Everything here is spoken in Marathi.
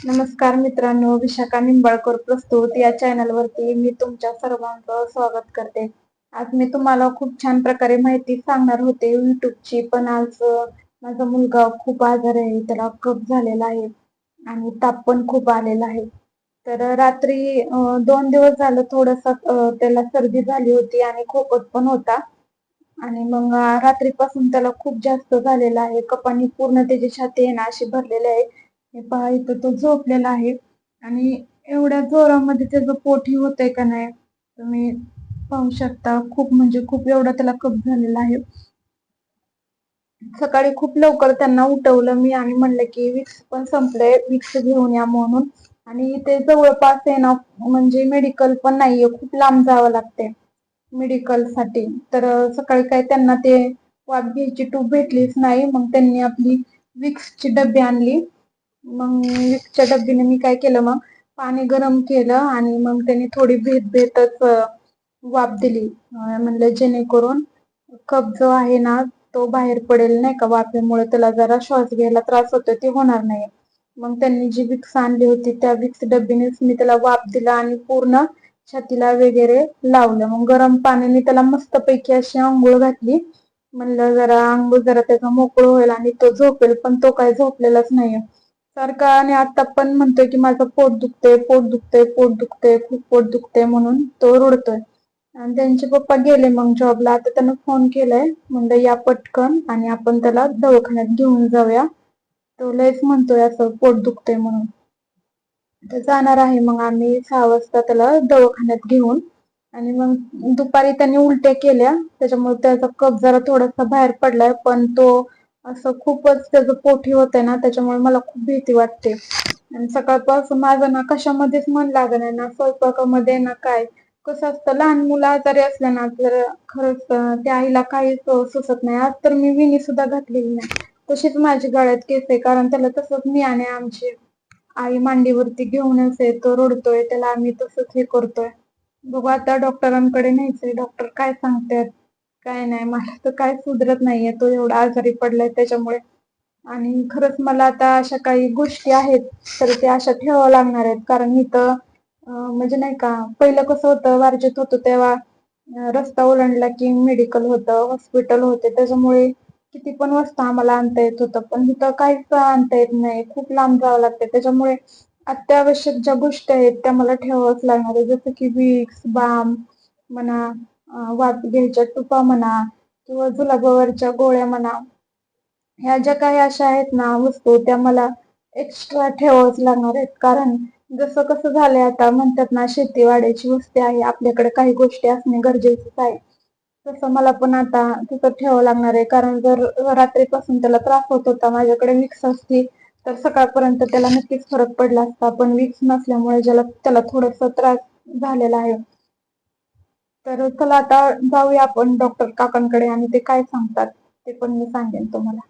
नमस्कार मित्रांनो विशाखा निंबाळकर प्रस्तुत या चॅनलवरती मी तुमच्या सर्वांचं स्वागत करते. आज मी तुम्हाला खूप छान प्रकारे माहिती सांगणार होते. युट्यूबची पण आज माझा मुलगा खूप आजार आहे त्याला कप झालेला आहे आणि ताप पण खूप आलेला आहे. तर रात्री दोन दिवस झालं थोडस त्याला सर्दी झाली होती आणि खोकट पण होता. आणि मग रात्रीपासून त्याला खूप जास्त झालेला आहे. कपानी पूर्ण त्याची छाती आहे ना अशी भरलेली आहे. हे पहा इथं तो झोपलेला आहे. आणि एवढ्या जोरामध्ये त्याचं पोटी होतंय का नाही तुम्ही पाहू शकता. खूप म्हणजे खूप एवढा त्याला कप झालेला आहे. सकाळी खूप लवकर त्यांना उठवलं. मी आणि म्हणलं की विक्स पण संपलंय विक्स घेऊन या म्हणून. आणि ते जवळपास आहे ना म्हणजे मेडिकल पण नाहीये. खूप लांब जावं लागते मेडिकलसाठी. तर सकाळी काय त्यांना ते वाफ घ्यायची टूब भेटलीच नाही. मग त्यांनी आपली विक्सची डबी आणली. मग विक्सच्या डब्बीने मी काय केलं मग? पाणी गरम केलं आणि मग त्यांनी थोडी भेट भेटच वाफ दिली. म्हणलं जेणेकरून कप जो आहे ना तो बाहेर पडेल नाही का? वाफेमुळे त्याला जरा श्वास घ्यायला त्रास होतो ते होणार नाही. मग त्यांनी जी विक्स आणली होती त्या विक्स डब्बीनेच मी त्याला वाफ दिला आणि पूर्ण छातीला वगैरे लावलं. मग गरम पाण्याने त्याला मस्तपैकी अशी आंघोळ घातली. म्हणलं जरा आंघोळ जरा त्याचा मोकळ होईल आणि तो झोपेल पण तो काय झोपलेलाच नाहीये. सारखा आणि आता पण म्हणतोय की माझं पोट दुखतंय पोट दुखतंय पोट दुखतंय खूप पोट दुखतंय म्हणून तो रुडतोय. आणि त्यांचे पप्पा गेले मग जॉबला आता त्यांना फोन केलाय. म्हणलं या पटकन आणि आपण त्याला दवाखान्यात घेऊन जाऊया. तो लयच म्हणतोय असं पोट दुखतंय म्हणून. तर जाणार आहे मग आम्ही सहा वाजता त्याला दवाखान्यात घेऊन. आणि मग दुपारी त्यांनी उलट्या केल्या. त्याच्यामुळे त्याचा कप जरा थोडासा बाहेर पडलाय. पण तो असं खूपच त्याचं पोटी होतंय ना त्याच्यामुळे मला खूप भीती वाटते. आणि सकाळपासून माझं ना कशामध्येच मन लागणार आहे ना स्वयंपाकामध्ये ना काय. कसं असतं लहान मुलं आजारी असल्या ना तर खरंच त्या आईला काहीच सुचत नाही. आज तर मी विणी सुद्धा घातलेली नाही. तशीच माझी गळ्यात केस आहे कारण त्याला तसंच मी आणि आमची आई मांडीवरती घेऊनच आहे तो रडतोय त्याला आम्ही तसंच हे करतोय. बघू आता डॉक्टरांकडे न्यायचंय. डॉक्टर काय सांगतात? काय नाही मला तर काय सुधरत नाहीये. तो एवढा आजारी पडलाय त्याच्यामुळे. आणि खरंच मला आता अशा काही गोष्टी आहेत तर त्या अशा ठेवाव्या लागणार आहेत. कारण इथं म्हणजे नाही का पहिलं कसं होतं वारजेत होतं तेव्हा रस्ता ओलांडला की मेडिकल होतं हॉस्पिटल होते. त्याच्यामुळे किती पण वाजता आम्हाला आणता येत होतं. पण इथं काहीच आणता येत नाही. खूप लांब जावं लागतं त्याच्यामुळे अत्यावश्यक ज्या गोष्टी आहेत त्या मला ठेवाव्याच लागणार आहे जसं की विक्स बाम म्हणा वाफ घ्यायच्या टुपा म्हणा किंवा जुलाबावरच्या गोळ्या म्हणा ह्या ज्या काही अशा आहेत ना वस्तू त्या मला एक्स्ट्रा ठेवावंच लागणार आहेत. कारण जसं कसं झालंय आता म्हणतात ना शेती वाड्याची वस्ती आहे आपल्याकडे काही गोष्टी असणे गरजेचंच आहे. तसं मला पण आता तिथं ठेवावं लागणार आहे. कारण जर रात्रीपासून त्याला त्रास होत होता माझ्याकडे विक्स असती तर सकाळपर्यंत त्याला नक्कीच फरक पडला असता. पण विक्स नसल्यामुळे ज्याला त्याला थोडासा त्रास झालेला आहे. तर चला आता जाऊया आपण डॉक्टर काकांकडे आणि ते काय सांगतात ते पण मी सांगेन तुम्हाला.